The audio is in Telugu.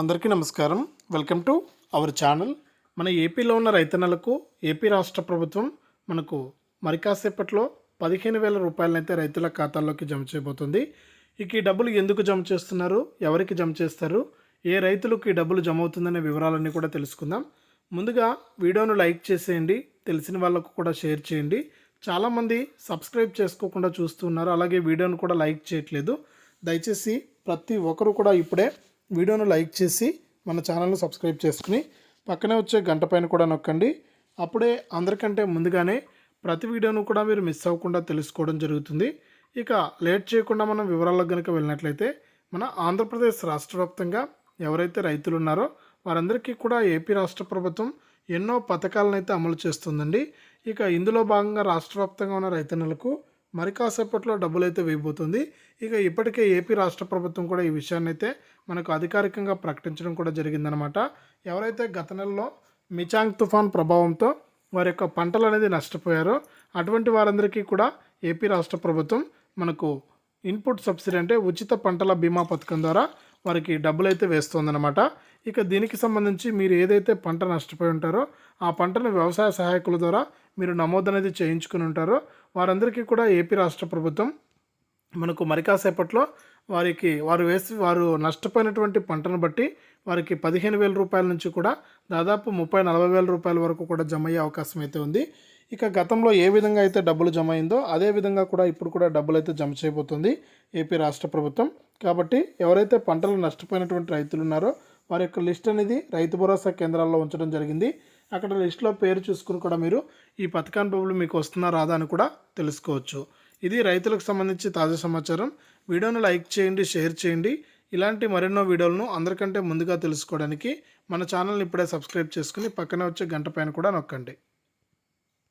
అందరికీ నమస్కారం. Welcome to our channel. మన ఏపీలో ఉన్న రైతన్నలకు ఏపీ రాష్ట్ర ప్రభుత్వం మనకు మరి కాసేపట్లో పదిహేను వేల రూపాయలనైతే రైతుల ఖాతాల్లోకి జమ చేయబోతుంది. ఇక ఈ డబ్బులు ఎందుకు జమ చేస్తున్నారు? ఎవరికి జమ చేస్తారు? ఏ రైతులకు ఈ డబ్బులు జమ అవుతుందనే వివరాలన్నీ కూడా తెలుసుకుందాం. ముందుగా వీడియోను లైక్ చేసేయండి తెలిసిన వాళ్ళకు కూడా షేర్ చేయండి. చాలామంది సబ్స్క్రైబ్ చేసుకోకుండా చూస్తున్నారు అలాగే వీడియోను కూడా లైక్ చేయట్లేదు. దయచేసి ప్రతి ఒక్కరు కూడా ఇప్పుడే వీడియోను లైక్ చేసి మన ఛానల్ను సబ్స్క్రైబ్ చేసుకుని పక్కనే వచ్చే గంట పైన కూడా నొక్కండి. అప్పుడే అందరికంటే ముందుగానే ప్రతి వీడియోను కూడా మీరు మిస్ అవ్వకుండా తెలుసుకోవడం జరుగుతుంది. ఇక లేట్ చేయకుండా మనం వివరాలకు కనుక వెళ్ళినట్లయితే మన ఆంధ్రప్రదేశ్ రాష్ట్ర వ్యాప్తంగా ఎవరైతే రైతులు ఉన్నారో వారందరికీ కూడా ఏపీ రాష్ట్ర ప్రభుత్వం ఎన్నో పథకాలను అయితే అమలు చేస్తుందండి. ఇక ఇందులో భాగంగా రాష్ట్ర వ్యాప్తంగా ఉన్న రైతన్నలకు మరి కాసేపట్లో డబ్బులైతే వేయబోతుంది. ఇక ఇప్పటికే ఏపీ రాష్ట్ర ప్రభుత్వం కూడా ఈ విషయాన్ని అయితే మనకు అధికారికంగా ప్రకటించడం కూడా జరిగిందనమాట ఎవరైతే గత నెలలో మిచాంగ్ తుఫాన్ ప్రభావంతో వారి యొక్క పంటలు అనేది నష్టపోయారో అటువంటి వారందరికీ కూడా ఏపీ రాష్ట్ర ప్రభుత్వం మనకు ఇన్పుట్ సబ్సిడీ అంటే ఉచిత పంటల బీమా పథకం ద్వారా వారికి డబ్బులు అయితే వేస్తుందన్నమాట. ఇక దీనికి సంబంధించి మీరు ఏదైతే పంట నష్టపోయి ఉంటారో ఆ పంటను వ్యవసాయ సహాయకుల ద్వారా మీరు నమోదు అనేది చేయించుకుని ఉంటారో వారందరికీ కూడా ఏపీ రాష్ట్ర ప్రభుత్వం మనకు మరికాసేపట్లో వారికి వారు వేసి వారు నష్టపోయినటువంటి పంటను బట్టి వారికి పదిహేను వేల రూపాయల నుంచి కూడా దాదాపు ముప్పై నలభై వేల రూపాయల వరకు కూడా జమ అయ్యే అవకాశం అయితే ఉంది. ఇక గతంలో ఏ విధంగా అయితే డబ్బులు జమ అయిందో అదే విధంగా కూడా ఇప్పుడు కూడా డబ్బులు అయితే జమ చేయబోతుంది ఏపీ రాష్ట్ర ప్రభుత్వం. కాబట్టి ఎవరైతే పంటలు నష్టపోయినటువంటి రైతులు ఉన్నారో వారి యొక్క లిస్ట్ అనేది రైతు భరోసా కేంద్రాల్లో ఉంచడం జరిగింది. అక్కడ లిస్ట్లో పేరు చూసుకుని కూడా మీరు ఈ పథకాన్ని డబ్బులు మీకు వస్తున్నా రాదా అని కూడా తెలుసుకోవచ్చు. ఇది రైతులకు సంబంధించి తాజా సమాచారం. వీడియోను లైక్ చేయండి షేర్ చేయండి. ఇలాంటి మరెన్నో వీడియోలను అందరికంటే ముందుగా తెలుసుకోవడానికి మన ఛానల్ని ఇప్పుడే సబ్స్క్రైబ్ చేసుకుని పక్కనే వచ్చే గంట పైన కూడా నొక్కండి.